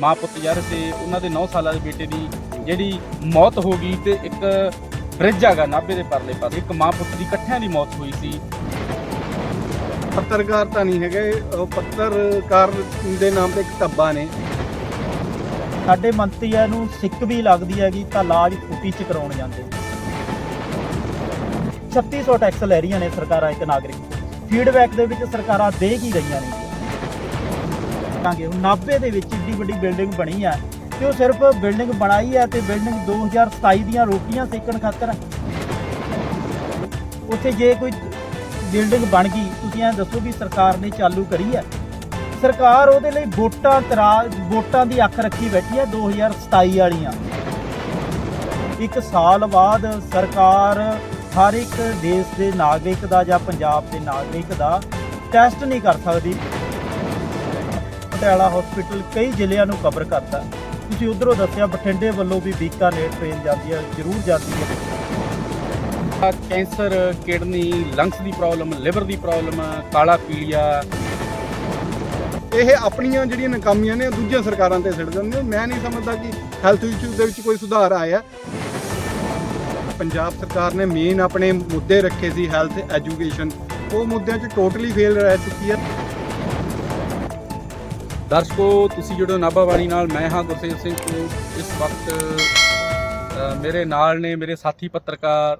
ਮਾਂ ਪੁੱਤ ਰਹੇ ਸੀ ਉਹਨਾਂ ਦੇ 9 ਸਾਲਾਂ ਦੇ ਬੇਟੇ ਦੀ ਜਿਹੜੀ ਮੌਤ ਹੋ ਗਈ ਤੇ ਇੱਕ ਬ੍ਰਿਜ ਹੈਗਾ ਨਾਭੇ ਦੇ ਪਰਲੇ ਪਾਸੇ। ਇੱਕ ਮਾਂ ਪੁੱਤ ਦੀ ਇਕੱਠਿਆਂ ਦੀ ਮੌਤ ਹੋਈ ਸੀ। ਪੱਤਰਕਾਰ ਤਾਂ ਨਹੀਂ ਹੈਗੇ ਉਹ ਪੱਤਰਕਾਰ ਦੇ ਨਾਮ ਤੇ ਇੱਕ ਧੱਬਾ ਨੇ। ਸਾਡੇ ਮੰਤਰੀਆਂ ਨੂੰ ਸਿੱਕ ਵੀ ਲੱਗਦੀ ਹੈਗੀ ਤਾਂ ਲਾਜ ਫੁੱਟੀ ਚ ਕਰਾਉਣ ਜਾਂਦੇ 3600 ਟੈਕਸ ਲੈ ਰਹੀਆਂ ਨੇ ਸਰਕਾਰਾਂ ਇੱਕ ਨਾਗਰਿਕ। ਫੀਡਬੈਕ ਦੇ ਵਿੱਚ ਸਰਕਾਰਾਂ ਦੇ ਕੀ ਰਹੀਆਂ ਨੇ। ਕਾਂਗੇ ਹੁਣ 90 ਦੇ ਵਿੱਚ ਏਡੀ ਵੱਡੀ ਬਿਲਡਿੰਗ ਬਣੀ ਆ ਤੇ ਉਹ ਸਿਰਫ ਬਿਲਡਿੰਗ ਬਣਾਈ ਆ ਤੇ ਬਿਲਡਿੰਗ 2027 ਦੀਆਂ ਰੋਟੀਆਂ ਸੇਕਣ ਖਾਤਰ। ਉੱਥੇ ਜੇ ਕੋਈ ਬਿਲਡਿੰਗ ਬਣ ਗਈ, ਤੁਸੀਂ ਐਂ ਦੱਸੋ ਵੀ ਸਰਕਾਰ ਨੇ ਚਾਲੂ ਕਰੀ ਆ। ਸਰਕਾਰ ਉਹਦੇ ਲਈ ਵੋਟਾਂ ਤਰਾ ਵੋਟਾਂ ਦੀ ਅੱਖ ਰੱਖੀ ਬੈਠੀ ਹੈ 2027 ਵਾਲੀਆਂ। ਇੱਕ ਸਾਲ ਬਾਅਦ ਸਰਕਾਰ ਹਰ ਇੱਕ ਦੇਸ਼ ਦੇ ਨਾਗਰਿਕ ਦਾ ਜਾਂ ਪੰਜਾਬ ਦੇ ਨਾਗਰਿਕ ਦਾ ਟੈਸਟ ਨਹੀਂ ਕਰ ਸਕਦੀ। ਪਟਿਆਲਾ ਹਸਪੀਟਲ ਕਈ ਜ਼ਿਲ੍ਹਿਆਂ ਨੂੰ ਕਵਰ ਕਰਦਾ ਤੁਸੀਂ ਉਧਰੋਂ ਦੱਸਿਆ ਬਠਿੰਡੇ ਵੱਲੋਂ ਵੀ ਬੀਕਾਨੇਰ ਟ੍ਰੇਨ ਜਾਂਦੀ ਹੈ ਜ਼ਰੂਰ ਜਾਂਦੀ ਹੈ। ਕੈਂਸਰ ਕਿਡਨੀ ਲੰਗਸ ਦੀ ਪ੍ਰੋਬਲਮ ਲਿਵਰ ਦੀ ਪ੍ਰੋਬਲਮ ਕਾਲਾ ਪੀਲੀਆ। ਇਹ ਆਪਣੀਆਂ ਜਿਹੜੀਆਂ ਨਾਕਾਮੀਆਂ ਨੇ ਦੂਜੀਆਂ ਸਰਕਾਰਾਂ ਤੇ ਸਿੱਟ ਦਿੰਦੇ ਨੇ। ਮੈਂ ਨਹੀਂ ਸਮਝਦਾ ਕਿ ਹੈਲਥ ਇਸ਼ੂਜ਼ ਦੇ ਵਿੱਚ ਕੋਈ ਸੁਧਾਰ ਆਇਆ। ਪੰਜਾਬ ਸਰਕਾਰ ਨੇ ਮੇਨ ਆਪਣੇ ਮੁੱਦੇ ਰੱਖੇ ਸੀ ਹੈਲਥ ਐਜੂਕੇਸ਼ਨ ਉਹ ਮੁੱਦਿਆਂ 'ਚ ਟੋਟਲੀ ਫੇਲ ਰਹਿ ਚੁੱਕੀ ਹੈ। ਦਰਸ਼ਕੋ, ਤੁਸੀਂ ਜੁੜੋ ਨਾਭਾ ਵਾਲੀ ਨਾਲ। ਮੈਂ ਹਾਂ ਗੁਰਸੇਵ ਸਿੰਘ ਤੋਂ ਇਸ ਵਕਤ ਮੇਰੇ ਨਾਲ ਨੇ ਮੇਰੇ ਸਾਥੀ ਪੱਤਰਕਾਰ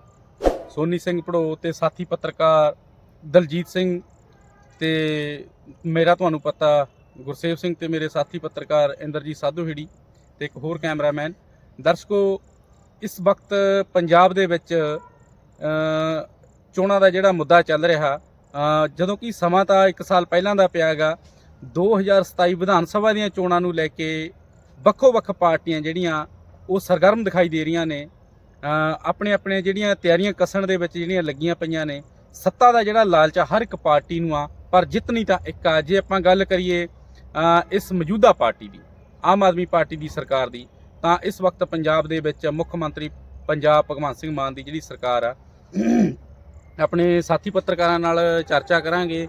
ਸੋਨੀ ਸਿੰਘ ਪੜੋ ਤੇ ਸਾਥੀ ਪੱਤਰਕਾਰ ਦਲਜੀਤ ਸਿੰਘ ਤੇ ਮੇਰਾ ਤੁਹਾਨੂੰ ਪਤਾ ਗੁਰਸੇਵ ਸਿੰਘ ਤੇ ਮੇਰੇ ਸਾਥੀ ਪੱਤਰਕਾਰ ਇੰਦਰਜੀਤ ਸਾਧੂਹੀੜੀ ਤੇ ਇੱਕ ਹੋਰ ਕੈਮਰਾਮੈਨ। ਦਰਸ਼ਕੋ, ਇਸ ਵਕਤ ਪੰਜਾਬ ਦੇ ਵਿੱਚ ਚੋਣਾਂ ਦਾ ਜਿਹੜਾ ਮੁੱਦਾ ਚੱਲ ਰਿਹਾ ਜਦੋਂ ਕਿ ਸਮਾਂ ਤਾਂ 1 ਸਾਲ ਪਹਿਲਾਂ ਦਾ ਪਿਆ ਹੈਗਾ 2027 ਵਿਧਾਨ ਸਭਾ ਦੀਆਂ ਚੋਣਾਂ ਨੂੰ ਲੈ ਕੇ ਵੱਖੋ-ਵੱਖ ਪਾਰਟੀਆਂ ਜਿਹੜੀਆਂ ਉਹ ਸਰਗਰਮ ਦਿਖਾਈ ਦੇ ਰਹੀਆਂ ਨੇ। ਆਪਣੇ ਆਪਣੇ ਜਿਹੜੀਆਂ ਤਿਆਰੀਆਂ ਕਸਣ ਦੇ ਵਿੱਚ ਜਿਹੜੀਆਂ ਲੱਗੀਆਂ ਪਈਆਂ ਨੇ, ਸੱਤਾ ਦਾ ਜਿਹੜਾ ਲਾਲਚ ਹਰ ਇੱਕ ਪਾਰਟੀ ਨੂੰ ਆ, ਪਰ ਜਿੱਤਣੀ ਤਾਂ ਇੱਕ ਆ। ਜੇ ਆਪਾਂ ਗੱਲ ਕਰੀਏ ਇਸ ਮੌਜੂਦਾ ਪਾਰਟੀ ਦੀ, ਆਮ ਆਦਮੀ ਪਾਰਟੀ ਦੀ ਸਰਕਾਰ ਦੀ, ਤਾਂ ਇਸ ਵਕਤ ਪੰਜਾਬ ਦੇ ਵਿੱਚ ਮੁੱਖ ਮੰਤਰੀ ਪੰਜਾਬ ਭਗਵੰਤ ਸਿੰਘ ਮਾਨ ਦੀ ਜਿਹੜੀ ਸਰਕਾਰ ਆ, ਆਪਣੇ ਸਾਥੀ ਪੱਤਰਕਾਰਾਂ ਨਾਲ ਚਰਚਾ ਕਰਾਂਗੇ।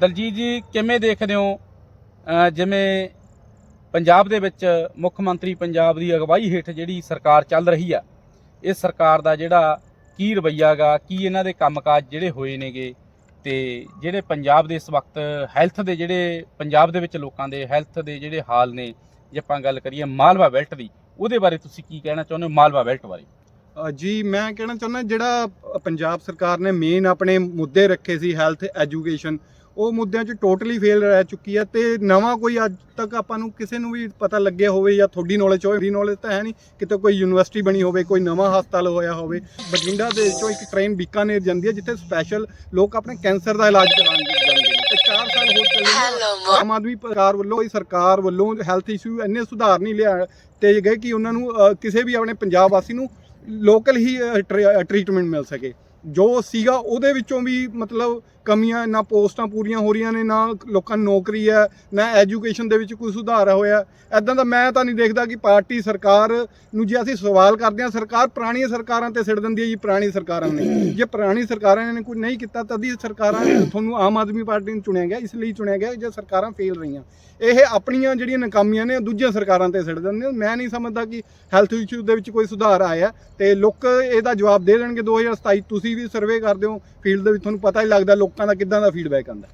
ਦਲਜੀਤ ਜੀ, ਕਿਵੇਂ ਦੇਖਦੇ ਹੋ? ਜਿਵੇਂ ਪੰਜਾਬ ਦੇ ਵਿੱਚ ਮੁੱਖ ਮੰਤਰੀ ਪੰਜਾਬ ਦੀ ਅਗਵਾਈ ਹੇਠ ਜਿਹੜੀ ਸਰਕਾਰ ਚੱਲ ਰਹੀ ਆ ਇਹ ਸਰਕਾਰ ਦਾ ਜਿਹੜਾ ਕੀ ਰਵੱਈਆ ਗਾ, ਕੀ ਇਹਨਾਂ ਦੇ ਕੰਮਕਾਜ ਜਿਹੜੇ ਹੋਏ ਨੇਗੇ ਤੇ ਜਿਹੜੇ ਪੰਜਾਬ ਦੇ ਇਸ ਵਕਤ ਹੈਲਥ ਦੇ ਜਿਹੜੇ, ਪੰਜਾਬ ਦੇ ਵਿੱਚ ਲੋਕਾਂ ਦੇ ਹੈਲਥ ਦੇ ਜਿਹੜੇ ਹਾਲ ਨੇ, ਜੇ ਆਪਾਂ ਗੱਲ ਕਰੀਏ ਮਾਲਵਾ ਬੈਲਟ ਦੀ, ਉਹਦੇ ਬਾਰੇ ਤੁਸੀਂ ਕੀ ਕਹਿਣਾ ਚਾਹੁੰਦੇ ਹੋ ਮਾਲਵਾ ਬੈਲਟ ਬਾਰੇ? ਜੀ ਮੈਂ ਕਹਿਣਾ ਚਾਹੁੰਦਾ ਜਿਹੜਾ ਪੰਜਾਬ ਸਰਕਾਰ ਨੇ ਮੇਨ ਆਪਣੇ ਮੁੱਦੇ ਰੱਖੇ ਸੀ ਹੈਲਥ ਐਜੂਕੇਸ਼ਨ ਉਹ ਮੁੱਦਿਆਂ 'ਚ ਟੋਟਲੀ ਫੇਲ ਰਹਿ ਚੁੱਕੀ ਹੈ ਤੇ ਨਵਾਂ ਕੋਈ ਅੱਜ ਤੱਕ ਆਪਾਂ ਨੂੰ ਕਿਸੇ ਨੂੰ ਵੀ ਪਤਾ ਲੱਗਿਆ ਹੋਵੇ ਜਾਂ ਤੁਹਾਡੀ ਨੌਲੇਜ ਹੋਵੇ ਨੌਲੇਜ ਤਾਂ ਹੈ ਨਹੀਂ ਕਿਤੇ ਕੋਈ ਯੂਨੀਵਰਸਿਟੀ ਬਣੀ ਹੋਵੇ ਕੋਈ ਨਵਾਂ ਹਸਪਤਾਲ ਹੋਇਆ ਹੋਵੇ ਬਠਿੰਡਾ ਦੇ ਵਿੱਚੋਂ ਇੱਕ ਟ੍ਰੇਨ ਬੀਕਾਨੇਰ ਜਾਂਦੀ ਹੈ ਜਿੱਥੇ ਸਪੈਸ਼ਲ ਲੋਕ ਆਪਣੇ ਕੈਂਸਰ ਦਾ ਇਲਾਜ ਕਰਾਉਣ ਜਾਂਦੇ ਨੇ ਤੇ 4 ਸਾਲ ਹੋਰ ਚੱਲੇਗਾ। ਆਮ ਆਦਮੀ ਸਰਕਾਰ ਵੱਲੋਂ ਇਹ ਸਰਕਾਰ ਵੱਲੋਂ ਹੈਲਥ ਇਸ਼ੂ ਇੰਨੇ ਸੁਧਾਰ ਨਹੀਂ ਲਿਆ ਤੇ ਗਏ ਕਿ ਉਹਨਾਂ ਨੂੰ ਕਿਸੇ ਵੀ ਆਪਣੇ ਪੰਜਾਬ ਵਾਸੀ ਨੂੰ ਲੋਕਲ ਹੀ ਟਰੀਟਮੈਂਟ ਮਿਲ ਸਕੇ। ਜੋ ਸੀਗਾ ਉਹਦੇ ਵਿੱਚੋਂ ਵੀ ਮਤਲਬ ਕਮੀਆਂ, ਨਾ ਪੋਸਟਾਂ ਪੂਰੀਆਂ ਹੋ ਰਹੀਆਂ ਨੇ, ਨਾ ਲੋਕਾਂ ਨੂੰ ਨੌਕਰੀ ਹੈ, ਨਾ ਐਜੂਕੇਸ਼ਨ ਦੇ ਵਿੱਚ ਕੋਈ ਸੁਧਾਰ ਹੋਇਆ। ਐਦਾਂ ਦਾ ਮੈਂ ਤਾਂ ਨਹੀਂ ਦੇਖਦਾ ਕਿ ਪਾਰਟੀ ਸਰਕਾਰ ਨੂੰ ਜੇ ਅਸੀਂ ਸਵਾਲ ਕਰਦੇ ਹਾਂ, ਸਰਕਾਰ ਪੁਰਾਣੀਆਂ ਸਰਕਾਰਾਂ ਤੇ ਸਿੱਟ ਦਿੰਦੀ ਹੈ ਜੀ, ਪੁਰਾਣੀ ਸਰਕਾਰਾਂ ਨੇ। ਜੇ ਪੁਰਾਣੀ ਸਰਕਾਰਾਂ ਨੇ ਕੁਝ ਨਹੀਂ ਕੀਤਾ, ਤਦ ਹੀ ਸਰਕਾਰਾਂ ਤੁਹਾਨੂੰ ਆਮ ਆਦਮੀ ਪਾਰਟੀ ਨੂੰ ਚੁਣਿਆ ਗਿਆ, ਇਸ ਲਈ ਚੁਣਿਆ ਗਿਆ ਜੇ ਸਰਕਾਰਾਂ ਫੇਲ ਰਹੀਆਂ। ਇਹ ਆਪਣੀਆਂ ਜਿਹੜੀਆਂ ਨਾਕਾਮੀਆਂ ਨੇ, ਉਹ ਦੂਜੀਆਂ ਸਰਕਾਰਾਂ ਤੇ ਸਿੱਟ ਦਿੰਦੇ ਨੇ। ਮੈਂ ਨਹੀਂ ਸਮਝਦਾ ਕਿ ਹੈਲਥ ਇਸ਼ੂ ਦੇ ਵਿੱਚ ਕੋਈ ਸੁਧਾਰ ਆਇਆ ਤੇ ਲੋਕ ਇਹਦਾ ਜਵਾਬ ਦੇ ਦੇਣਗੇ। 2027 ਤੁਸੀਂ ਵੀ ਸਰਵੇ ਕਰਦੇ ਹੋ ਫੀਲਡ ਦੇ ਵਿੱਚ ਤੁਹਾਨੂੰ ਪਤਾ ਹੀ ਲੱਗਦਾ, ਲੋਕ ਦਾ ਕਿੱਦਾਂ ਦਾ ਫੀਡਬੈਕ ਆਉਂਦਾ?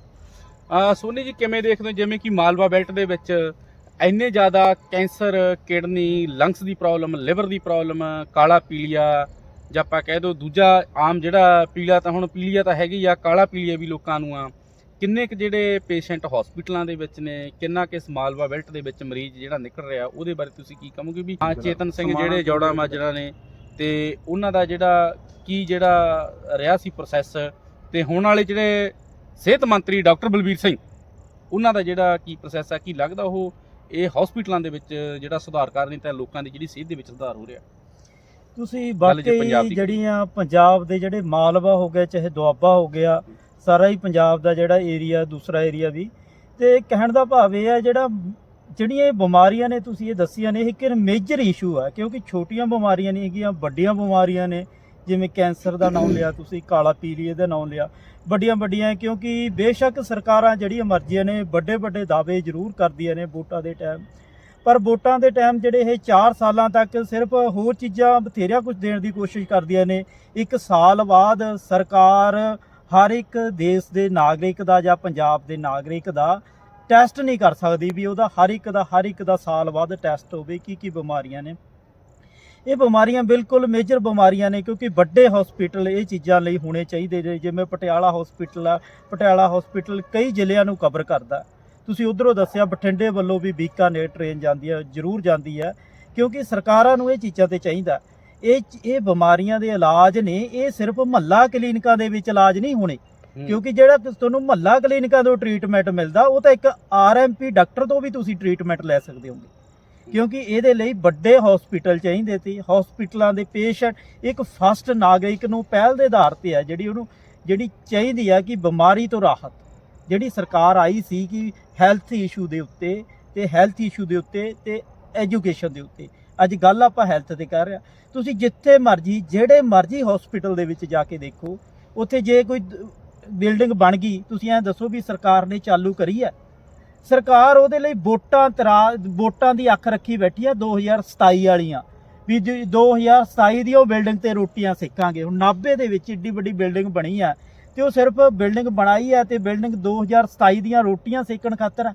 ਆ ਸੋਨੀ ਜੀ ਕਿਵੇਂ ਦੇਖਦੇ ਹੋ? ਜਿਵੇਂ ਕਿ ਮਾਲਵਾ ਬੈਲਟ ਦੇ ਵਿੱਚ ਇੰਨੇ ਜ਼ਿਆਦਾ ਕੈਂਸਰ ਕਿਡਨੀ ਲੰਗਸ ਦੀ ਪ੍ਰੋਬਲਮ ਲਿਵਰ ਦੀ ਪ੍ਰੋਬਲਮ ਕਾਲਾ ਪੀਲੀਆ ਜਾਂ ਆਪਾਂ ਕਹਿ ਦੋ ਦੂਜਾ ਆਮ ਜਿਹੜਾ ਪੀਲਾ ਤਾਂ ਹੁਣ ਪੀਲੀਆ ਤਾਂ ਹੈਗੀ ਆ ਕਾਲਾ ਪੀਲੀਆ ਵੀ ਲੋਕਾਂ ਨੂੰ ਆ। ਕਿੰਨੇ ਕੁ ਜਿਹੜੇ ਪੇਸ਼ੈਂਟ ਹਸਪੀਟਲਾਂ ਦੇ ਵਿੱਚ ਨੇ ਕਿੰਨਾ ਕਿ ਇਸ ਮਾਲਵਾ ਬੈਲਟ ਦੇ ਵਿੱਚ ਮਰੀਜ਼ ਜਿਹੜਾ ਨਿਕਲ ਰਿਹਾ ਉਹਦੇ ਬਾਰੇ ਤੁਸੀਂ ਕੀ ਕਹੋਗੇ ਵੀ ਹਾਂ ਚੇਤਨ ਸਿੰਘ ਜਿਹੜੇ ਜੋੜਾ ਮਾਜਰਾ ਨੇ ਤੇ ਉਹਨਾਂ ਦਾ ਜਿਹੜਾ ਕੀ ਜਿਹੜਾ ਰਿਹਾ ਸੀ ਪ੍ਰੋਸੈਸ ਤੇ ਹੁਣ ਵਾਲੇ ਜਿਹੜੇ ਸਿਹਤ ਮੰਤਰੀ ਡਾਕਟਰ ਬਲਬੀਰ ਸਿੰਘ ਉਹਨਾਂ ਦਾ ਜਿਹੜਾ ਕੀ ਪ੍ਰੋਸੈਸ ਹੈ ਕੀ ਲੱਗਦਾ ਉਹ ਇਹ ਹਸਪੀਟਲਾਂ ਦੇ ਵਿੱਚ ਜਿਹੜਾ ਸੁਧਾਰ ਕਰ ਰਹੇ ਤਾਂ ਲੋਕਾਂ ਦੀ ਜਿਹੜੀ ਸਿਹਤ ਦੇ ਵਿੱਚ ਸੁਧਾਰ ਹੋ ਰਿਹਾ। ਤੁਸੀਂ ਬਾਕੀ ਜਿਹੜੀਆਂ ਪੰਜਾਬ ਦੇ ਜਿਹੜੇ ਮਾਲਵਾ ਹੋ ਗਿਆ ਚਾਹੇ ਦੁਆਬਾ ਹੋ ਗਿਆ ਸਾਰਾ ਹੀ ਪੰਜਾਬ ਦਾ ਜਿਹੜਾ ਏਰੀਆ ਦੂਸਰਾ ਏਰੀਆ ਵੀ। ਤੇ ਕਹਿਣ ਦਾ ਭਾਵ ਇਹ ਹੈ ਜਿਹੜਾ ਜਿਹੜੀਆਂ ਇਹ ਬਿਮਾਰੀਆਂ ਨੇ ਤੁਸੀਂ ਇਹ ਦੱਸੀਆਂ ਨੇ ਇਹ ਇੱਕ ਮੇਜਰ ਇਸ਼ੂ ਹੈ ਕਿਉਂਕਿ ਛੋਟੀਆਂ ਬਿਮਾਰੀਆਂ ਨਹੀਂ ਹੈਗੀਆਂ ਵੱਡੀਆਂ ਬਿਮਾਰੀਆਂ ਨੇ। ਜਿਵੇਂ ਕੈਂਸਰ ਦਾ ਨਾਮ ਲਿਆ, ਤੁਸੀਂ ਕਾਲਾ ਪੀਲੀਏ ਦਾ ਨਾਮ ਲਿਆ, ਵੱਡੀਆਂ ਵੱਡੀਆਂ ਕਿਉਂਕਿ ਬੇਸ਼ੱਕ ਸਰਕਾਰਾਂ ਜਿਹੜੀਆਂ ਮਰਜ਼ੀਆਂ ਨੇ, ਵੱਡੇ ਵੱਡੇ ਦਾਅਵੇ ਜ਼ਰੂਰ ਕਰਦੀਆਂ ਨੇ ਵੋਟਾਂ ਦੇ ਟਾਈਮ ਪਰ ਵੋਟਾਂ ਦੇ ਟਾਈਮ ਜਿਹੜੇ ਇਹ 4 ਸਾਲਾਂ ਤੱਕ ਸਿਰਫ ਹੋਰ ਚੀਜ਼ਾਂ ਬਥੇਰਿਆ ਕੁਝ ਦੇਣ ਦੀ ਕੋਸ਼ਿਸ਼ ਕਰਦੀਆਂ ਨੇ। ਇੱਕ ਸਾਲ ਬਾਅਦ ਸਰਕਾਰ ਹਰ ਇੱਕ ਦੇਸ਼ ਦੇ ਨਾਗਰਿਕ ਦਾ ਜਾਂ ਪੰਜਾਬ ਦੇ ਨਾਗਰਿਕ ਦਾ ਟੈਸਟ ਨਹੀਂ ਕਰ ਸਕਦੀ ਵੀ ਉਹਦਾ ਹਰ ਇੱਕ ਦਾ, ਹਰ ਇੱਕ ਦਾ ਸਾਲ ਬਾਅਦ ਟੈਸਟ ਹੋਵੇ ਕੀ ਕੀ ਬਿਮਾਰੀਆਂ ਨੇ। ਇਹ ਬਿਮਾਰੀਆਂ ਬਿਲਕੁਲ ਮੇਜਰ ਬਿਮਾਰੀਆਂ ਨੇ ਕਿਉਂਕਿ ਵੱਡੇ ਹਸਪੀਟਲ ਇਹ ਚੀਜ਼ਾਂ ਲਈ ਹੋਣੇ ਚਾਹੀਦੇ ਨੇ ਜਿਵੇਂ ਪਟਿਆਲਾ ਹਸਪੀਟਲ ਆ ਪਟਿਆਲਾ ਹਸਪੀਟਲ ਕਈ ਜ਼ਿਲ੍ਹਿਆਂ ਨੂੰ ਕਵਰ ਕਰਦਾ। ਤੁਸੀਂ ਉਧਰੋਂ ਦੱਸਿਆ ਬਠਿੰਡੇ ਵੱਲੋਂ ਵੀ ਬੀਕਾਨੇਰ ਟ੍ਰੇਨ ਜਾਂਦੀ ਹੈ ਜ਼ਰੂਰ ਜਾਂਦੀ ਹੈ ਕਿਉਂਕਿ ਸਰਕਾਰਾਂ ਨੂੰ ਇਹ ਚੀਜ਼ਾਂ ਤੇ ਚਾਹੀਦਾ। ਇਹ ਇਹ ਬਿਮਾਰੀਆਂ ਦੇ ਇਲਾਜ ਨੇ ਇਹ ਸਿਰਫ ਮਹੱਲਾ ਕਲੀਨਿਕਾਂ ਦੇ ਵਿੱਚ ਇਲਾਜ ਨਹੀਂ ਹੋਣੇ। ਕਿਉਂਕਿ ਜਿਹੜਾ ਤੁਹਾਨੂੰ ਮਹੱਲਾ ਕਲੀਨਿਕਾਂ ਤੋਂ ਟ੍ਰੀਟਮੈਂਟ ਮਿਲਦਾ ਉਹ ਤਾਂ ਇੱਕ ਆਰਐਮਪੀ ਡਾਕਟਰ ਤੋਂ ਵੀ ਤੁਸੀਂ ਟ੍ਰੀਟਮੈਂਟ ਲੈ ਸਕਦੇ ਹੋਗੇ। ਕਿਉਂਕਿ ਇਹਦੇ ਲਈ ਵੱਡੇ ਹਸਪੀਟਲ ਚਾਹੀਦੇ ਸੀ। ਹਸਪੀਟਲਾਂ ਦੇ ਪੇਸ਼ੈਂਟ ਇੱਕ ਫਸਟ ਨਾਗਰਿਕ ਨੂੰ ਪਹਿਲ ਦੇ ਆਧਾਰ ਤੇ ਹੈ ਜਿਹੜੀ ਉਹਨੂੰ, ਜਿਹੜੀ ਚਾਹੀਦੀ ਹੈ ਕਿ ਬਿਮਾਰੀ ਤੋਂ ਰਾਹਤ। ਜਿਹੜੀ ਸਰਕਾਰ ਆਈ ਸੀ ਕਿ ਹੈਲਥ ਇਸ਼ੂ ਦੇ ਉੱਤੇ ਤੇ ਹੈਲਥ ਇਸ਼ੂ ਦੇ ਉੱਤੇ ਤੇ ਐਜੂਕੇਸ਼ਨ ਦੇ ਉੱਤੇ। ਅੱਜ ਗੱਲ ਆਪਾਂ ਹੈਲਥ ਤੇ ਕਰ ਰਹੇ ਹਾਂ। ਤੁਸੀਂ ਜਿੱਥੇ ਮਰਜ਼ੀ, ਜਿਹੜੇ ਮਰਜ਼ੀ ਹਸਪੀਟਲ ਦੇ ਵਿੱਚ ਜਾ ਕੇ ਦੇਖੋ, ਉੱਥੇ ਜੇ ਕੋਈ ਬਿਲਡਿੰਗ ਬਣ ਗਈ, ਤੁਸੀਂ ਐਂ ਦੱਸੋ ਵੀ ਸਰਕਾਰ ਨੇ ਚਾਲੂ ਕਰੀ ਹੈ। ਸਰਕਾਰ ਉਹਦੇ ਲਈ ਵੋਟਾਂ ਤਰਾ ਵੋਟਾਂ ਦੀ ਅੱਖ ਰੱਖੀ ਬੈਠੀ ਆ 2027 ਵਾਲੀਆਂ। ਵੀ ਜੇ 2027 ਦੀ ਉਹ ਬਿਲਡਿੰਗ ਤੇ ਰੋਟੀਆਂ ਸੇਕਾਂਗੇ। ਹੁਣ 90 ਦੇ ਵਿੱਚ ਏਡੀ ਵੱਡੀ ਬਿਲਡਿੰਗ ਬਣੀ ਆ ਤੇ ਉਹ ਸਿਰਫ ਬਿਲਡਿੰਗ ਬਣਾਈ ਆ ਤੇ ਬਿਲਡਿੰਗ 2027 ਦੀਆਂ ਰੋਟੀਆਂ ਸੇਕਣ ਖਾਤਰ ਆ।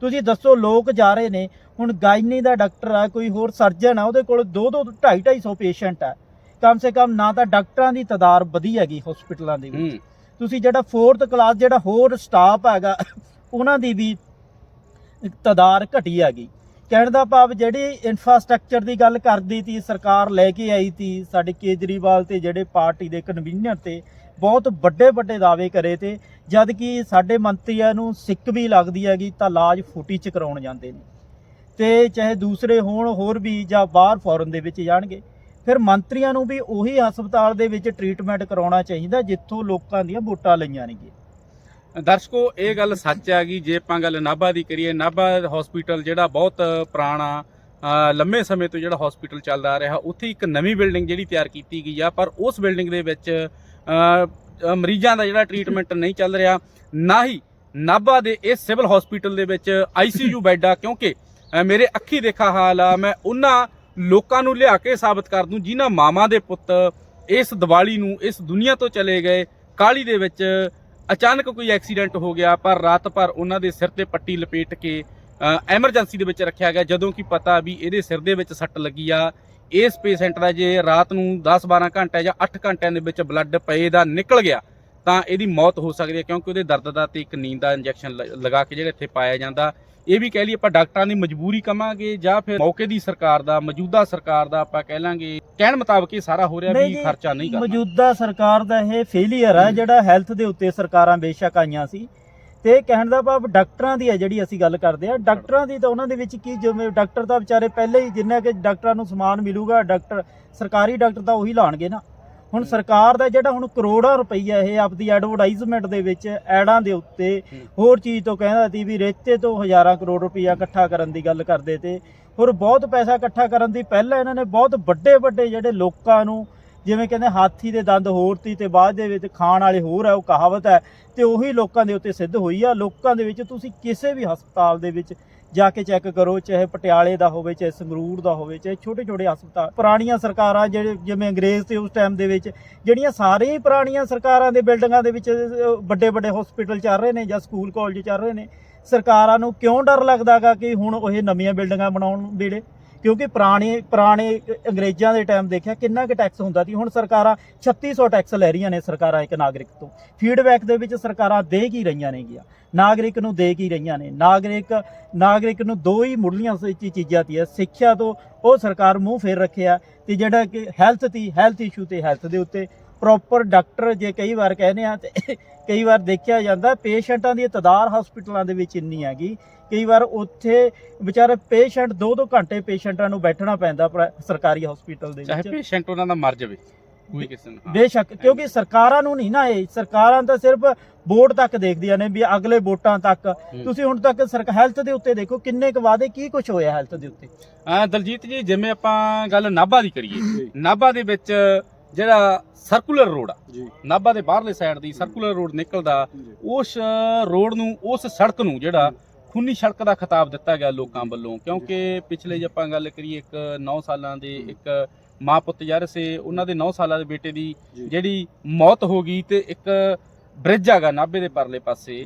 ਤੁਸੀਂ ਦੱਸੋ ਲੋਕ ਜਾ ਰਹੇ ਨੇ ਹੁਣ ਗਾਇਨੀ ਦਾ ਡਾਕਟਰ ਆ ਕੋਈ ਹੋਰ ਸਰਜਨ ਆ ਉਹਦੇ ਕੋਲ 2 2 2.5 250 ਪੇਸ਼ੈਂਟ ਆ। ਕਮ ਸੇ ਕਮ ਨਾ ਤਾਂ ਡਾਕਟਰਾਂ ਦੀ ਤਦਾਰ ਵਧੀ ਹੈਗੀ ਹਸਪੀਟਲਾਂ ਦੇ ਵਿੱਚ। ਤੁਸੀਂ ਜਿਹੜਾ 4th ਕਲਾਸ ਜਿਹੜਾ ਹੋਰ ਸਟਾਫ ਹੈਗਾ ਉਹਨਾਂ ਦੀ ਵੀ ਤਦਾਰ ਘਟੀ ਹੈਗੀ ਕਹਿਣ ਦਾ ਭਾਵ ਜਿਹੜੀ ਇਨਫਰਾਸਟ੍ਰਕਚਰ ਦੀ ਗੱਲ ਕਰਦੀ ਤੀ, ਸਰਕਾਰ ਲੈ ਕੇ ਆਈ ਤੀ, ਸਾਡੇ ਕੇਜਰੀਵਾਲ ਤੇ ਜਿਹੜੇ ਪਾਰਟੀ ਦੇ ਕਨਵੀਨਰ ਤੇ ਬਹੁਤ ਵੱਡੇ ਵੱਡੇ ਦਾਅਵੇ ਕਰੇ ਤੇ ਜਦ ਕਿ ਸਾਡੇ ਮੰਤਰੀਆਂ ਨੂੰ ਸਿੱਕ ਵੀ ਲੱਗਦੀ ਹੈਗੀ ਤਾਂ ਇਲਾਜ ਫੂਟੀ ਚ ਕਰਾਉਣ ਜਾਂਦੇ ਨੇ। ਤੇ ਚਾਹੇ ਦੂਸਰੇ ਹੋਣ, ਹੋਰ ਵੀ ਜਾਂ ਬਾਹਰ ਫੋਰਨ ਦੇ ਵਿੱਚ ਜਾਣਗੇ, ਫਿਰ ਮੰਤਰੀਆਂ ਨੂੰ ਵੀ ਉਹੀ ਹਸਪਤਾਲ ਦੇ ਵਿੱਚ ਟ੍ਰੀਟਮੈਂਟ ਕਰਾਉਣਾ ਚਾਹੀਦਾ ਜਿੱਥੋਂ ਲੋਕਾਂ ਦੀਆਂ ਵੋਟਾਂ ਲਈਆਂ ਨੇਗੀਆਂ। ਦਰਸ਼ਕੋ, ਇਹ ਗੱਲ ਸੱਚ ਆ ਗਈ, ਜੇ ਆਪਾਂ ਗੱਲ ਨਾਭਾ ਦੀ ਕਰੀਏ, ਨਾਭਾ ਹਸਪੀਟਲ ਜਿਹੜਾ ਬਹੁਤ ਪੁਰਾਣਾ ਲੰਮੇ ਸਮੇਂ ਤੋਂ ਜਿਹੜਾ ਹਸਪੀਟਲ ਚੱਲਦਾ ਆ ਰਿਹਾ, ਉੱਥੇ ਇੱਕ ਨਵੀਂ ਬਿਲਡਿੰਗ ਜਿਹੜੀ ਤਿਆਰ ਕੀਤੀ ਗਈ ਆ, ਪਰ ਉਸ ਬਿਲਡਿੰਗ ਦੇ ਵਿੱਚ ਮਰੀਜ਼ਾਂ ਦਾ ਜਿਹੜਾ ਟ੍ਰੀਟਮੈਂਟ ਨਹੀਂ ਚੱਲ ਰਿਹਾ, ਨਾ ਹੀ ਨਾਭਾ ਦੇ ਇਸ ਸਿਵਲ ਹਸਪੀਟਲ ਦੇ ਵਿੱਚ ਆਈਸੀਯੂ ਬੈੱਡ ਆ, ਕਿਉਂਕਿ ਮੇਰੇ ਅੱਖੀ ਦੇਖਾ ਹਾਲ ਆ, ਮੈਂ ਉਹਨਾਂ ਲੋਕਾਂ ਨੂੰ ਲਿਆ ਕੇ ਸਾਬਤ ਕਰ ਦੂੰ, ਜਿਨ੍ਹਾਂ ਮਾਵਾਂ ਦੇ ਪੁੱਤ ਇਸ ਦੀਵਾਲੀ ਨੂੰ, ਇਸ ਦੁਨੀਆ ਤੋਂ ਚਲੇ ਗਏ, ਕਾਲੀ ਦੇ ਵਿੱਚ ਅਚਾਨਕ ਕੋਈ ਐਕਸੀਡੈਂਟ ਹੋ ਗਿਆ, ਪਰ ਰਾਤ ਭਰ ਉਹਨਾਂ ਦੇ ਸਿਰ ਤੇ ਪੱਟੀ ਲਪੇਟ ਕੇ ਐਮਰਜੈਂਸੀ ਦੇ ਵਿੱਚ ਰੱਖਿਆ ਗਿਆ, ਜਦੋਂ ਕਿ ਪਤਾ ਵੀ ਇਹਦੇ ਸਿਰ ਦੇ ਵਿੱਚ ਸੱਟ ਲੱਗੀ ਆ। ਇਸ ਪੇਸ਼ੈਂਟ ਦਾ ਜੇ ਰਾਤ ਨੂੰ 10-12 ਘੰਟੇ ਜਾਂ 8 ਘੰਟਿਆਂ ਦੇ ਵਿੱਚ ਬਲੱਡ ਪਏ ਦਾ ਨਿਕਲ ਗਿਆ, ਤਾਂ ਇਹਦੀ ਮੌਤ ਹੋ ਸਕਦੀ ਹੈ, ਕਿਉਂਕਿ ਉਹਦੇ ਦਰਦ ਦਾ ਤੇ ਇੱਕ ਨੀਂਦ ਦਾ ਇੰਜੈਕਸ਼ਨ ਲਗਾ ਕੇ ਜਿਹੜਾ ਇੱਥੇ ਪਾਇਆ ਜਾਂਦਾ। ਇਹ ਵੀ ਕਹਿ ਲਈ ਆਪਾਂ ਡਾਕਟਰਾਂ ਦੀ ਮਜਬੂਰੀ ਕਵਾਂਗੇ ਜਾਂ ਫਿਰ ਮੌਕੇ ਦੀ ਸਰਕਾਰ ਦਾ ਮੌਜੂਦਾ ਸਰਕਾਰ ਦਾ ਆਪਾਂ ਕਹਿ ਲਾਂਗੇ। ਕਹਿਣ ਮੁਤਾਬਕ ਇਹ ਸਾਰਾ ਹੋ ਰਿਹਾ ਵੀ ਖਰਚਾ ਨਹੀਂ ਕਰਨਾ। ਮੌਜੂਦਾ ਸਰਕਾਰ ਦਾ ਇਹ ਫੇਲਿਅਰ ਹੈ। ਜਿਹੜਾ ਹੈਲਥ ਦੇ ਉੱਤੇ ਸਰਕਾਰਾਂ ਬੇਸ਼ੱਕ ਆਈਆਂ ਸੀ। ਤੇ ਕਹਿਣ ਦਾ ਭਾਵ ਡਾਕਟਰਾਂ ਦੀ ਹੈ ਜਿਹੜੀ ਅਸੀਂ ਗੱਲ ਕਰਦੇ ਆ ਡਾਕਟਰਾਂ ਦੀ ਤਾਂ ਉਹਨਾਂ ਦੇ ਵਿੱਚ ਕੀ ਜਿਵੇਂ ਡਾਕਟਰ ਤਾਂ ਵਿਚਾਰੇ ਪਹਿਲੇ ਹੀ ਜਿੰਨਾ ਕਿ ਡਾਕਟਰਾਂ ਨੂੰ ਸਮਾਨ ਮਿਲੂਗਾ ਡਾਕਟਰ ਸਰਕਾਰੀ ਡਾਕਟਰ ਤਾਂ ਉਹੀ ਲਾਣਗੇ ਨਾ। ਹੁਣ ਸਰਕਾਰ ਦਾ ਜਿਹੜਾ ਹੁਣ ਕਰੋੜਾਂ ਰੁਪਈਆ ਇਹ ਆਪਦੀ ਐਡਵਰਟਾਈਜ਼ਮੈਂਟ ਦੇ ਵਿੱਚ ਐਡਾਂ ਦੇ ਉੱਤੇ। ਹੋਰ ਚੀਜ਼ ਤੋਂ ਕਹਿੰਦਾ ਸੀ ਵੀ ਰੇਤੇ ਤੋਂ ਹਜ਼ਾਰਾਂ ਕਰੋੜ ਰੁਪਈਆ ਇਕੱਠਾ ਕਰਨ ਦੀ ਗੱਲ ਕਰਦੇ ਤੇ ਹੋਰ ਬਹੁਤ ਪੈਸਾ ਇਕੱਠਾ ਕਰਨ ਦੀ ਪਹਿਲਾਂ ਇਹਨਾਂ ਨੇ ਬਹੁਤ ਵੱਡੇ ਵੱਡੇ ਜਿਹੜੇ ਲੋਕਾਂ ਨੂੰ ਜਿਵੇਂ ਕਹਿੰਦੇ ਹਾਥੀ ਦੇ ਦੰਦ ਹੋਰ ਤੀ ਤੇ ਬਾਅਦ ਦੇ ਵਿੱਚ ਖਾਣ ਵਾਲੇ ਹੋਰ ਹੈ ਉਹ ਕਹਾਵਤ ਹੈ ਤੇ ਉਹੀ ਲੋਕਾਂ ਦੇ ਉੱਤੇ ਸਿੱਧ ਹੋਈ ਆ ਲੋਕਾਂ ਦੇ ਵਿੱਚ ਤੁਸੀਂ ਕਿਸੇ ਵੀ ਹਸਪਤਾਲ ਦੇ ਵਿੱਚ ਜਾ ਕੇ ਚੈੱਕ ਕਰੋ, ਚਾਹੇ ਪਟਿਆਲੇ ਦਾ ਹੋਵੇ, ਚਾਹੇ ਸੰਗਰੂਰ ਦਾ ਹੋਵੇ, ਚਾਹੇ ਛੋਟੇ ਛੋਟੇ ਹਸਪਤਾਲ, ਪੁਰਾਣੀਆਂ ਸਰਕਾਰਾਂ ਜਿਹੜੇ, ਜਿਵੇਂ ਅੰਗਰੇਜ਼ ਤੇ ਉਸ ਟਾਈਮ ਦੇ ਵਿੱਚ, ਜਿਹੜੀਆਂ ਸਾਰੇ ਹੀ ਪੁਰਾਣੀਆਂ ਸਰਕਾਰਾਂ ਦੇ ਬਿਲਡਿੰਗਾਂ ਦੇ ਵਿੱਚ ਵੱਡੇ ਵੱਡੇ ਹਸਪੀਟਲ ਚੱਲ ਰਹੇ ਨੇ ਜਾਂ ਸਕੂਲ ਕਾਲਜ ਚੱਲ ਰਹੇ ਨੇ, ਸਰਕਾਰਾਂ ਨੂੰ ਕਿਉਂ ਡਰ ਲੱਗਦਾਗਾ ਕਿ ਹੁਣ ਉਹ ਨਵੀਆਂ ਬਿਲਡਿੰਗਾਂ ਬਣਾਉਣ ਵੇਲੇ? ਕਿਉਂਕਿ ਪੁਰਾਣੇ ਪੁਰਾਣੇ ਅੰਗਰੇਜ਼ਾਂ ਦੇ ਟਾਈਮ ਦੇਖਿਆ, ਕਿੰਨਾ ਕੁ ਟੈਕਸ ਹੁੰਦਾ ਸੀ। ਹੁਣ ਸਰਕਾਰਾਂ 3600 ਟੈਕਸ ਲੈ ਰਹੀਆਂ ਨੇ ਸਰਕਾਰਾਂ ਇੱਕ ਨਾਗਰਿਕ ਤੋਂ। ਫੀਡਬੈਕ ਦੇ ਵਿੱਚ ਸਰਕਾਰਾਂ ਦੇ ਕੀ ਰਹੀਆਂ ਨੇਗੀਆਂ। ਨਾਗਰਿਕ ਨੂੰ ਦੇ ਕੀ ਰਹੀਆਂ ਨੇ? ਨਾਗਰਿਕ ਨਾਗਰਿਕ ਨੂੰ ਦੋ ਹੀ ਮੁੱਢਲੀਆਂ ਚੀਜ਼ਾਂ ਤੀ ਸਿੱਖਿਆ ਤੋਂ ਉਹ ਸਰਕਾਰ ਮੂੰਹ ਫੇਰ ਰੱਖਿਆ ਤੇ ਜਿਹੜਾ ਕਿ ਹੈਲਥ ਤੀ ਹੈਲਥ ਇਸ਼ੂ ਤੇ ਹੈਲਥ ਦੇ ਉੱਤੇ ਪ੍ਰੋਪਰ ਡਾਕਟਰ ਜੇ ਕਈ ਵਾਰ ਕਹਿੰਦੇ ਆ ਤੇ ਕਈ ਵਾਰ ਦੇਖਿਆ ਜਾਂਦਾ ਪੇਸ਼ੈਂਟਾਂ ਦੀ ਤਦਾਰ ਹਸਪੀਟਲਾਂ ਦੇ ਵਿੱਚ ਇੰਨੀ ਹੈਗੀ। ਕਈ ਵਾਰ ਉੱਥੇ ਵਿਚਾਰੇ ਪੇਸ਼ੈਂਟ ਦੋ ਦੋ ਘੰਟੇ ਪੇਸ਼ੈਂਟਾਂ ਨੂੰ ਬੈਠਣਾ ਪੈਂਦਾ ਸਰਕਾਰੀ ਹਸਪੀਟਲ ਦੇ ਚਾਹੇ ਵਿੱਚ। ਪੇਸ਼ੈਂਟ ਉਹਨਾਂ ਦਾ ਮਰ ਜਾਵੇ। ਕੋਈ ਕਿਸੇ ਨੂੰ ਹਾਂ। ਬੇਸ਼ੱਕ ਕਿਉਂਕਿ ਸਰਕਾਰਾਂ ਨੂੰ ਨਹੀਂ ਨਾ ਇਹ ਸਰਕਾਰਾਂ ਤਾਂ ਸਿਰਫ ਵੋਟ ਤੱਕ ਦੇਖਦੀਆਂ ਨੇ ਵੀ ਅਗਲੇ ਵੋਟਾਂ ਤੱਕ। ਤੁਸੀਂ ਹੁਣ ਤੱਕ ਸਰਕਾਰ ਹੈਲਥ ਦੇ ਉੱਤੇ ਦੇਖੋ ਕਿੰਨੇ ਕੁ ਵਾਅਦੇ ਕੀ ਕੁਝ ਹੋਇਆ ਹੈਲਥ ਦੇ ਉੱਤੇ? ਅਹ ਦਲਜੀਤ ਜੀ ਜਿਵੇਂ ਆਪਾਂ ਗੱਲ ਨਾਭਾ ਦੀ ਕਰੀਏ ਨਾਭਾ ਦੇ ਵਿੱਚ ਜਿਹੜਾ ਸਰਕੂਲਰ ਰੋਡ ਆ ਨਾਭਾ ਦੇ ਬਾਹਰਲੇ ਸਾਈਡ ਦੀ ਸਰਕੂਲਰ ਰੋਡ ਨਿਕਲਦਾ ਉਸ ਰੋਡ ਨੂੰ ਉਸ ਸੜਕ ਨੂੰ ਜਿਹੜਾ ਖੂਨੀ ਸੜਕ ਦਾ ਖਿਤਾਬ ਦਿੱਤਾ ਗਿਆ ਲੋਕਾਂ ਵੱਲੋਂ। ਕਿਉਂਕਿ ਪਿਛਲੇ ਜੇ ਆਪਾਂ ਗੱਲ ਕਰੀਏ ਇੱਕ 9 ਸਾਲਾਂ ਦੇ ਇੱਕ ਮਾਂ ਪੁੱਤ ਯਾਰ ਸੇ ਉਹਨਾਂ ਦੇ 9 ਸਾਲਾਂ ਦੇ ਬੇਟੇ ਦੀ। ਜਿਹੜੀ ਮੌਤ ਹੋ ਗਈ ਤੇ ਇੱਕ ਬ੍ਰਿਜ ਹੈਗਾ ਨਾਭੇ ਦੇ ਪਰਲੇ ਪਾਸੇ।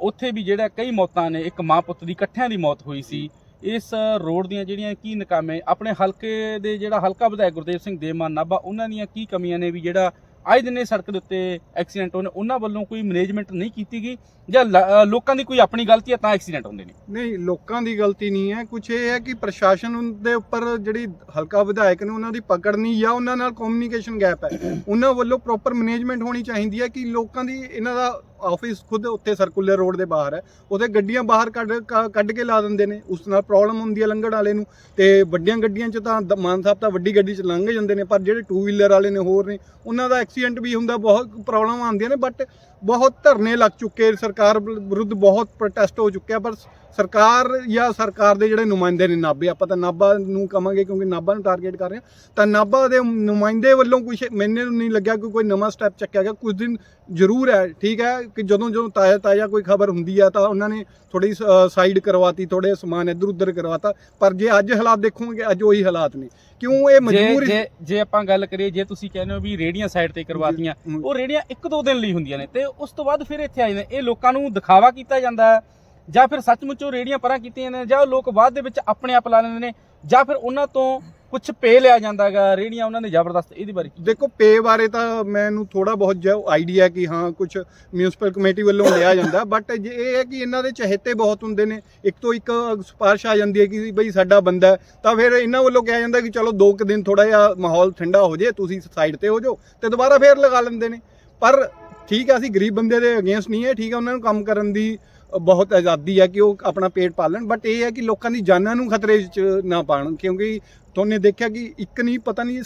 ਉੱਥੇ ਵੀ ਜਿਹੜਾ ਕਈ ਮੌਤਾਂ ਨੇ ਇੱਕ ਮਾਂ ਪੁੱਤ ਦੀ ਇਕੱਠਿਆਂ ਦੀ ਮੌਤ ਹੋਈ ਸੀ। ਇਸ ਰੋਡ ਦੀਆਂ ਜਿਹੜੀਆਂ ਕੀ ਨਕਾਮੇ ਆਪਣੇ ਹਲਕੇ ਦੇ ਜਿਹੜਾ ਹਲਕਾ ਵਿਧਾਇਕ ਗੁਰਦੇਵ ਸਿੰਘ ਦੇਮਾਨ ਨਾਭਾ ਉਹਨਾਂ ਦੀਆਂ ਕੀ ਕਮੀਆਂ ਨੇ ਵੀ ਜਿਹੜਾ ਆਏ ਦਿਨ ਸੜਕ ਦੇ ਉੱਤੇ ਐਕਸੀਡੈਂਟ ਹੋਣੇ, ਉਹਨਾਂ ਵੱਲੋਂ ਕੋਈ ਮੈਨੇਜਮੈਂਟ ਨਹੀਂ ਕੀਤੀ ਗਈ ਜਾਂ ਲ- ਲੋਕਾਂ ਦੀ ਕੋਈ ਆਪਣੀ ਗਲਤੀ ਹੈ ਤਾਂ ਐਕਸੀਡੈਂਟ ਹੁੰਦੇ ਨੇ? ਨਹੀਂ, ਲੋਕਾਂ ਦੀ ਗਲਤੀ ਨਹੀਂ ਹੈ। ਕੁਝ ਇਹ ਹੈ ਕਿ ਪ੍ਰਸ਼ਾਸਨ ਦੇ ਉੱਪਰ ਜਿਹੜੀ ਹਲਕਾ ਵਿਧਾਇਕ ਨੇ, ਉਹਨਾਂ ਦੀ ਪਕੜ ਨਹੀਂ ਜਾਂ ਉਹਨਾਂ ਨਾਲ ਕਮਿਊਨੀਕੇਸ਼ਨ ਗੈਪ ਹੈ। ਉਹਨਾਂ ਵੱਲੋਂ ਪ੍ਰੋਪਰ ਮੈਨੇਜਮੈਂਟ ਹੋਣੀ ਚਾਹੀਦੀ ਹੈ ਕਿ ਲੋਕਾਂ ਦੀ ਇਹਨਾਂ ਦਾ ਆਫਿਸ ਖੁਦ ਉੱਤੇ ਸਰਕੂਲਰ ਰੋਡ ਦੇ ਬਾਹਰ ਹੈ। ਉਹਦੇ ਗੱਡੀਆਂ ਬਾਹਰ ਕੱਢ ਕ- ਕੱਢ ਕੇ ਲਾ ਦਿੰਦੇ ਨੇ। ਉਸ ਨਾਲ ਪ੍ਰੋਬਲਮ ਹੁੰਦੀ ਹੈ ਲੰਘਣ ਵਾਲੇ ਨੂੰ। ਤੇ ਵੱਡੀਆਂ ਗੱਡੀਆਂ 'ਚ ਤਾਂ ਦ- ਮਾਨ ਸਾਹਿਬ ਤਾਂ ਵੱਡੀ ਗੱਡੀ 'ਚ ਲੰਘ ਜਾਂਦੇ ਨੇ, ਪਰ ਜਿਹੜੇ ਟੂ ਵੀਲਰ ਵਾਲੇ ਨੇ ਹੋਰ ਨੇ, ਉਹਨਾਂ ਦਾ ਐਕਸੀਡੈਂਟ ਵੀ ਹੁੰਦਾ, ਬਹੁਤ ਪ੍ਰੋਬਲਮ ਆਉਂਦੀਆਂ ਨੇ ਬਟ ਬਹੁਤ ਧਰਨੇ ਲੱਗ ਚੁੱਕੇ, ਸਰਕਾਰ ਵਿਰੁੱਧ ਬਹੁਤ ਪ੍ਰੋਟੈਸਟ ਹੋ ਚੁੱਕਿਆ, ਪਰ ਸਰਕਾਰ ਜਾਂ ਸਰਕਾਰ ਦੇ ਜਿਹੜੇ ਨੁਮਾਇੰਦੇ ਨੇ ਨਾਭੇ ਆਪਾਂ ਤਾਂ ਨਾਭਾ ਨੂੰ ਕਵਾਂਗੇ ਕਿਉਂਕਿ ਨਾਭਾ ਨੂੰ ਟਾਰਗੇਟ ਕਰ ਰਹੇ ਹਾਂ। ਤਾਂ ਨਾਭਾ ਦੇ ਨੁਮਾਇੰਦੇ ਵੱਲੋਂ ਕੁਝ ਮੈਨੂੰ ਨਹੀਂ ਲੱਗਿਆ ਕਿ ਕੋਈ ਨਵਾਂ ਸਟੈਪ ਚੱਕਿਆ ਗਿਆ। ਕੁਝ ਦਿਨ ਜ਼ਰੂਰ ਹੈ ਠੀਕ ਹੈ ਕਿ ਜਦੋਂ ਜਦੋਂ ਤਾਜ਼ਾ ਤਾਜ਼ਾ ਕੋਈ ਖਬਰ ਹੁੰਦੀ ਆ ਤਾਂ ਉਹਨਾਂ ਨੇ ਥੋੜੀ ਸਾਈਡ ਕਰਵਾਤੀ ਥੋੜੇ ਸਮਾਨ ਇੱਧਰ ਉੱਧਰ ਕਰਵਾਤਾ। ਪਰ ਜੇ ਅੱਜ ਹਾਲਾਤ ਦੇਖੋਗੇ ਅੱਜ ਉਹੀ ਹਾਲਾਤ ਨੇ। ਕਿਉਂ ਇਹ ਮਜਬੂਰ ਜੇ ਜੇ ਆਪਾਂ ਗੱਲ ਕਰੀਏ ਜੇ ਤੁਸੀਂ ਕਹਿੰਦੇ ਹੋ ਵੀ ਰੇੜੀਆਂ ਸਾਈਡ ਤੇ ਕਰਵਾਤੀਆਂ ਉਹ ਰੇੜੀਆਂ ਇੱਕ ਦੋ ਦਿਨ ਲਈ ਹੁੰਦੀਆਂ ਨੇ ਤੇ ਉਸ ਤੋਂ ਬਾਅਦ ਫਿਰ ਇੱਥੇ ਆ ਜਾਂਦੇ ਇਹ ਲੋਕਾਂ ਨੂੰ ਦਿਖਾਵਾ ਕੀਤਾ ਜਾਂਦਾ ਹੈ। ਜਾਂ ਫਿਰ ਸੱਚਮੁੱਚ ਉਹ ਰੇੜੀਆਂ ਪਰਾਂ ਕੀਤੀਆਂ ਨੇ, ਜਾਂ ਉਹ ਲੋਕ ਬਾਅਦ ਦੇ ਵਿੱਚ ਆਪਣੇ ਆਪ ਲਾ ਲੈਂਦੇ ਨੇ, ਜਾਂ ਫਿਰ ਉਹਨਾਂ ਤੋਂ ਕੁਝ ਪੇ ਲਿਆ ਜਾਂਦਾ ਹੈਗਾ, ਰੇੜੀਆਂ ਉਹਨਾਂ ਨੇ ਜ਼ਬਰਦਸਤ ਇਹਦੇ ਬਾਰੇ ਦੇਖੋ, ਪੇ ਬਾਰੇ ਤਾਂ ਮੈਨੂੰ ਥੋੜਾ ਬਹੁਤ ਜਿਹਾ ਆਈਡੀਆ ਕਿ ਹਾਂ ਕੁਝ ਮਿਊਨਿਸਪਲ ਕਮੇਟੀ ਵੱਲੋਂ ਲਿਆ ਜਾਂਦਾ ਬਟ ਜੇ ਇਹ ਹੈ ਕਿ ਇਹਨਾਂ ਦੇ ਚਹੇਤੇ ਬਹੁਤ ਹੁੰਦੇ ਨੇ, ਇੱਕ ਤੋਂ ਇੱਕ ਸਿਫਾਰਿਸ਼ ਆ ਜਾਂਦੀ ਹੈ ਕਿ ਬਈ ਸਾਡਾ ਬੰਦਾ ਤਾਂ ਫਿਰ ਇਹਨਾਂ ਵੱਲੋਂ ਕਿਹਾ ਜਾਂਦਾ ਕਿ ਚਲੋ ਦੋ ਕੁ ਦਿਨ ਥੋੜਾ ਜਿਹਾ ਮਾਹੌਲ ਠੰਡਾ ਹੋ ਜੇ, ਤੁਸੀਂ ਸਾਈਡ ਤੇ ਹੋ ਜਾਓ, ਤੇ ਦੁਬਾਰਾ ਫੇਰ ਲਗਾ ਲੈਂਦੇ ਨੇ। ਪਰ ਠੀਕ ਹੈ ਅਸੀਂ ਗਰੀਬ ਬੰਦੇ ਦੇ ਅਗੇਂਸਟ ਨਹੀਂ ਹੈ, ਠੀਕ ਹੈ ਉਹਨਾਂ ਨੂੰ ਕੰਮ ਕਰਨ ਦੀ ਬਹੁਤ ਆਜ਼ਾਦੀ ਹੈ ਕਿ ਉਹ ਆਪਣਾ ਪੇਟ ਪਾਲਣ ਬਟ ਇਹ ਹੈ ਕਿ ਲੋਕਾਂ ਦੀ ਜਾਨਾਂ ਨੂੰ ਖਤਰੇ 'ਚ ਨਾ ਪਾਣ, ਕਿਉਂਕਿ ਤੁਹਾਨੂੰ ਦੇਖਿਆ ਕਿ ਇੱਕ ਨਹੀਂ, ਪਤਾ ਨਹੀਂ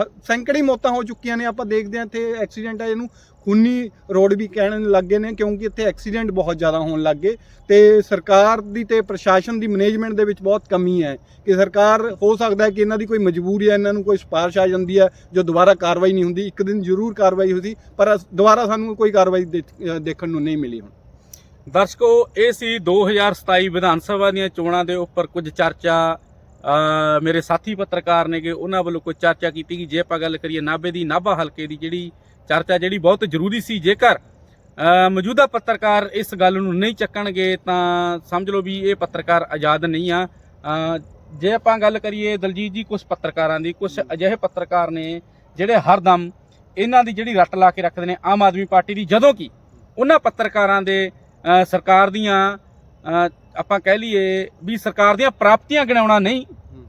ਹ- ਸੈਂਕੜੇ ਮੌਤਾਂ ਹੋ ਚੁੱਕੀਆਂ ਨੇ, ਆਪਾਂ ਦੇਖਦੇ ਹਾਂ ਇੱਥੇ ਐਕਸੀਡੈਂਟ ਆ ਇਹਨੂੰ, ਖੂਨੀ ਰੋਡ ਵੀ ਕਹਿਣ ਲੱਗੇ ਨੇ, ਕਿਉਂਕਿ ਇੱਥੇ ਐਕਸੀਡੈਂਟ ਬਹੁਤ ਜ਼ਿਆਦਾ ਹੋਣ ਲੱਗ ਗਏ, ਤੇ ਸਰਕਾਰ ਦੀ ਤੇ ਪ੍ਰਸ਼ਾਸਨ ਦੀ ਮੈਨੇਜਮੈਂਟ ਦੇ ਵਿੱਚ ਬਹੁਤ ਕਮੀ ਹੈ, ਕਿ ਸਰਕਾਰ ਹੋ ਸਕਦਾ ਹੈ ਕਿ ਇਹਨਾਂ ਦੀ ਕੋਈ ਮਜਬੂਰੀ ਹੈ, ਇਹਨਾਂ ਨੂੰ ਕੋਈ ਸਿਫਾਰਿਸ਼ ਆ ਜਾਂਦੀ ਹੈ, ਜੋ ਦੁਬਾਰਾ ਕਾਰਵਾਈ ਨਹੀਂ ਹੁੰਦੀ, ਇੱਕ ਦਿਨ ਜ਼ਰੂਰ ਕਾਰਵਾਈ ਹੋਈ ਪਰ ਅਸ- ਦੁਬਾਰਾ ਸਾਨੂੰ ਕੋਈ ਕਾਰਵਾਈ ਦੇਖਣ ਨੂੰ ਨਹੀਂ ਮਿਲੀ ਹੁਣ। ਦਰਸ਼ਕੋ, ਇਹ ਸੀ 2027 ਵਿਧਾਨ ਸਭਾ ਦੀਆਂ ਚੋਣਾਂ ਦੇ ਉੱਪਰ ਕੁਝ ਚਰਚਾ। ਮੇਰੇ ਸਾਥੀ ਪੱਤਰਕਾਰ ਨੇਗੇ ਉਹਨਾਂ ਵੱਲੋਂ ਕੁਝ ਚਰਚਾ ਕੀਤੀ ਗਈ। ਜੇ ਆਪਾਂ ਗੱਲ ਕਰੀਏ ਨਾਭੇ ਦੀ, ਨਾਭਾ ਹਲਕੇ ਦੀ ਜਿਹੜੀ ਚਰਚਾ ਜਿਹੜੀ ਬਹੁਤ ਜ਼ਰੂਰੀ ਸੀ, ਜੇਕਰ ਮੌਜੂਦਾ ਪੱਤਰਕਾਰ ਇਸ ਗੱਲ ਨੂੰ ਨਹੀਂ ਚੱਕਣਗੇ, ਤਾਂ ਸਮਝ ਲਓ ਵੀ ਇਹ ਪੱਤਰਕਾਰ ਆਜ਼ਾਦ ਨਹੀਂ ਆ। ਜੇ ਆਪਾਂ ਗੱਲ ਕਰੀਏ ਦਲਜੀਤ ਜੀ ਕੁਝ ਪੱਤਰਕਾਰਾਂ ਦੀ ਕੁਝ ਅਜਿਹੇ ਪੱਤਰਕਾਰ ਨੇ ਜਿਹੜੇ ਹਰਦਮ ਇਹਨਾਂ ਦੀ ਜਿਹੜੀ ਰੱਟ ਲਾ ਕੇ ਰੱਖਦੇ ਨੇ ਆਮ ਆਦਮੀ ਪਾਰਟੀ ਦੀ, ਜਦੋਂ ਕਿ ਉਹਨਾਂ ਪੱਤਰਕਾਰਾਂ ਦੇ ਸਰਕਾਰ ਦੀਆਂ ਆਪਾਂ ਕਹਿ ਲਈਏ ਵੀ ਸਰਕਾਰ ਦੀਆਂ ਪ੍ਰਾਪਤੀਆਂ ਗਿਣਾਉਣਾ ਨਹੀਂ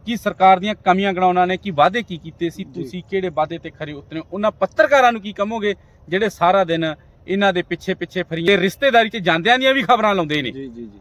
ਕਿ ਸਰਕਾਰ ਦੀਆਂ ਕਮੀਆਂ ਗਿਣਾਉਣਾ ਨੇ ਕਿ ਵਾਅਦੇ ਕੀ ਕੀਤੇ ਸੀ। ਤੁਸੀਂ ਕਿਹੜੇ ਵਾਅਦੇ ਤੇ ਖਰੇ ਉਤਰੇ ਉਹਨਾਂ ਪੱਤਰਕਾਰਾਂ ਨੂੰ ਕੀ ਕਹੋਗੇ ਜਿਹੜੇ ਸਾਰਾ ਦਿਨ ਇਹਨਾਂ ਦੇ ਪਿੱਛੇ ਪਿੱਛੇ ਫਰੀਏ ਰਿਸ਼ਤੇਦਾਰੀ 'ਚ ਜਾਂਦਿਆਂ ਦੀਆਂ ਵੀ ਖਬਰਾਂ ਲਾਉਂਦੇ ਨੇ? ਜੀ ਜੀ ਜੀ।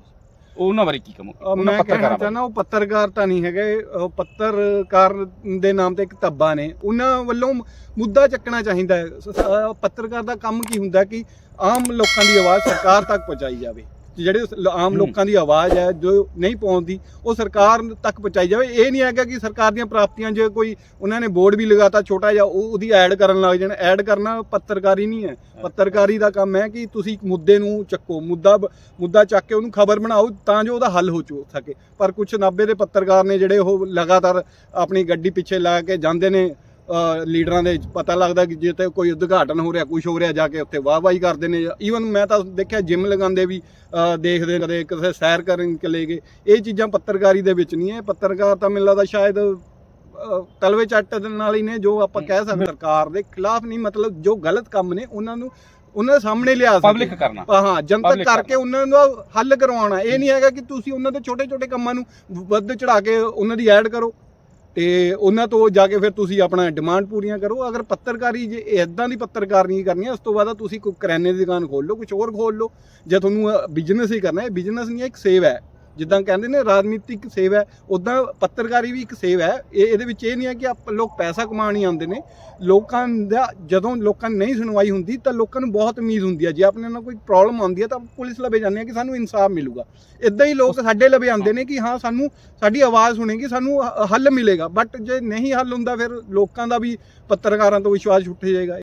ਉਹਨਾਂ ਬਾਰੇ ਕੀ ਕਹੋਗੇ? ਉਹਨਾਂ ਮੈਂ ਕਹਿਣਾ ਪੱਤਰਕਾਰਾਂ ਬਾਰੇ। ਚਾਹੁੰਦਾ ਉਹ ਪੱਤਰਕਾਰ ਤਾਂ ਨਹੀਂ ਹੈਗੇ। ਉਹ ਪੱਤਰਕਾਰ ਦੇ ਨਾਮ ਤੇ ਇੱਕ ਧੱਬਾ ਨੇ। ਉਹਨਾਂ ਵੱਲੋਂ ਮੁੱਦਾ ਚੱਕਣਾ ਚਾਹੀਦਾ ਹੈ। ਸ- ਸ- ਅਹ ਪੱਤਰਕਾਰ ਦਾ ਕੰਮ ਕੀ ਹੁੰਦਾ ਕਿ ਆਮ ਲੋਕਾਂ ਦੀ ਆਵਾਜ਼ ਸਰਕਾਰ ਤੱਕ ਪਹੁੰਚਾਈ ਜਾਵੇ। ਜਿਹੜੇ ਲ- ਆਮ। ਲੋਕਾਂ ਦੀ ਆਵਾਜ਼ ਹੈ ਜੋ ਨਹੀਂ ਪਹੁੰਚਦੀ ਉਹ ਸਰਕਾਰ ਤੱਕ ਪਹੁੰਚਾਈ ਜਾਵੇ। ਇਹ ਨਹੀਂ ਹੈਗਾ ਕਿ ਸਰਕਾਰ ਦੀਆਂ ਪ੍ਰਾਪਤੀਆਂ ਜੇ ਕੋਈ ਉਹਨਾਂ ਨੇ ਬੋਰਡ ਵੀ ਲਗਾਤਾ ਛੋਟਾ ਜਿਹਾ ਉਹ ਉਹਦੀ ਐਡ ਕਰਨ ਲੱਗ ਜਾਣ। ਐਡ ਕਰਨਾ ਪੱਤਰਕਾਰੀ ਨਹੀਂ ਹੈ। ਪੱਤਰਕਾਰੀ ਦਾ ਕੰਮ ਹੈ ਕਿ ਤੁਸੀਂ ਇੱਕ ਮੁੱਦੇ ਨੂੰ ਚੱਕੋ ਮੁੱਦਾ ਬ- ਮੁੱਦਾ ਚੱਕ ਕੇ ਉਹਨੂੰ ਖਬਰ ਬਣਾਓ ਤਾਂ ਜੋ ਉਹਦਾ ਹੱਲ ਹੋ ਚੁ ਸਕੇ। ਪਰ ਕੁਝ ਨਾਭੇ ਦੇ ਪੱਤਰਕਾਰ ਨੇ ਜਿਹੜੇ ਉਹ ਲਗਾਤਾਰ ਆਪਣੀ ਗੱਡੀ ਪਿੱਛੇ ਲਾ ਕੇ ਜਾਂਦੇ ਨੇ ਲੀਡਰਾਂ ਦੇ ਪਤਾ ਲੱਗਦਾ ਕਿ ਜੇ ਤੇ ਕੋਈ ਉਦਘਾਟਨ ਹੋ ਰਿਹਾ ਕੁਝ ਹੋ ਰਿਹਾ ਜਾ ਕੇ ਉੱਥੇ ਵਾਹਵਾਹੀ ਕਰਦੇ ਨੇ। ਈਵਨ ਮੈਂ ਤਾਂ ਦੇਖਿਆ ਜਿਮ ਲਗਾਉਂਦੇ ਵੀ ਦੇਖਦੇ ਕਦੇ ਕਿਸੇ ਸੈਰ ਕਰਨ ਚਲੇ ਗਏ। ਇਹ ਚੀਜ਼ਾਂ ਪੱਤਰਕਾਰੀ ਦੇ ਵਿੱਚ ਨਹੀਂ ਹੈ। ਪੱਤਰਕਾਰ ਤਾਂ ਮੈਨੂੰ ਲੱਗਦਾ ਸ਼ਾਇਦ ਤਲਵੇ ਚੱਟ ਦੇ ਨਾਲ ਹੀ ਨੇ ਜੋ ਆਪਾਂ ਕਹਿ ਸਕਦੇ ਸਰਕਾਰ ਦੇ ਖਿਲਾਫ ਨਹੀਂ ਮਤਲਬ ਜੋ ਗਲਤ ਕੰਮ ਨੇ ਉਹਨਾਂ ਨੂੰ ਉਹਨਾਂ ਦੇ ਸਾਹਮਣੇ ਲਿਆ ਸਕਦੇ ਪਬਲਿਕ ਕਰਨਾ। ਹਾਂ, ਜਨਤਕ ਕਰਕੇ ਉਹਨਾਂ ਦਾ ਹੱਲ ਕਰਵਾਉਣਾ। ਇਹ ਨਹੀਂ ਹੈਗਾ ਕਿ ਤੁਸੀਂ ਉਹਨਾਂ ਦੇ ਛੋਟੇ ਛੋਟੇ ਕੰਮਾਂ ਨੂੰ ਵੱਧ ਚੜਾ ਕੇ ਉਹਨਾਂ ਦੀ ਐਡ ਕਰੋ। ਤੇ ਉਹਨਾਂ ਤੋਂ ਜਾ ਕੇ ਫਿਰ ਤੁਸੀਂ ਆਪਣਾ ਡਿਮਾਂਡ ਪੂਰੀਆਂ ਕਰੋ। ਅਗਰ ਪੱਤਰਕਾਰੀ ਜੇ ਇਦਾਂ ਦੀ ਪੱਤਰਕਾਰੀ ਕਰਨੀ ਹੈ ਉਸ ਤੋਂ ਬਾਅਦ ਤੁਸੀਂ ਕੋਈ ਕਰਿਆਨੇ ਦੀ ਦੁਕਾਨ ਖੋਲ ਲਓ ਕੁਝ ਹੋਰ ਖੋਲ ਲਓ। ਜੇ ਤੁਹਾਨੂੰ ਬਿਜ਼ਨਸ ਹੀ ਕਰਨਾ ਹੈ ਬਿਜ਼ਨਸ ਨਹੀਂ ਹੈ, ਇੱਕ ਸੇਵ ਹੈ। ਜਿੱਦਾਂ ਕਹਿੰਦੇ ਨੇ, ਰਾਜਨੀਤਿਕ ਸੇਵ ਹੈ ਉਦਾਂ ਪੱਤਰਕਾਰੀ ਵੀ ਇੱਕ ਸੇਵ ਹੈ। ਇਹ, ਇਹਦੇ ਵਿੱਚ ਇਹ ਨਹੀਂ ਹੈ ਕਿ ਆਪ ਲੋਕ ਪੈਸਾ ਕਮਾਉਣ ਹੀ ਆਉਂਦੇ ਨੇ। ਲੋਕਾਂ ਦਾ, ਜਦੋਂ ਲੋਕਾਂ ਨੂੰ ਨਹੀਂ ਸੁਣਵਾਈ ਹੁੰਦੀ, ਤਾਂ ਲੋਕਾਂ ਨੂੰ ਬਹੁਤ ਉਮੀਦ ਹੁੰਦੀ ਹੈ। ਜੇ ਆਪਣੇ ਨਾਲ ਕੋਈ ਪ੍ਰੋਬਲਮ ਆਉਂਦੀ ਹੈ, ਤਾਂ ਪੁਲਿਸ ਲਵੇ ਜਾਂਦੇ ਆ ਕਿ ਸਾਨੂੰ ਇਨਸਾਫ ਮਿਲੂਗਾ। ਇਦਾਂ ਹੀ ਲੋਕ ਸਾਡੇ ਲਵੇ ਆਉਂਦੇ ਨੇ ਕਿ ਹਾਂ, ਸਾਨੂੰ, ਸਾਡੀ ਆਵਾਜ਼ ਸੁਣੇਗੀ, ਸਾਨੂੰ ਹੱਲ ਮਿਲੇਗਾ। ਬਟ ਜੇ ਨਹੀਂ ਹੱਲ ਹੁੰਦਾ, ਫਿਰ ਲੋਕਾਂ ਦਾ ਵੀ ਪੱਤਰਕਾਰਾਂ ਤੋਂ ਵਿਸ਼ਵਾਸ ਛੁੱਟ ਜਾਏਗਾ।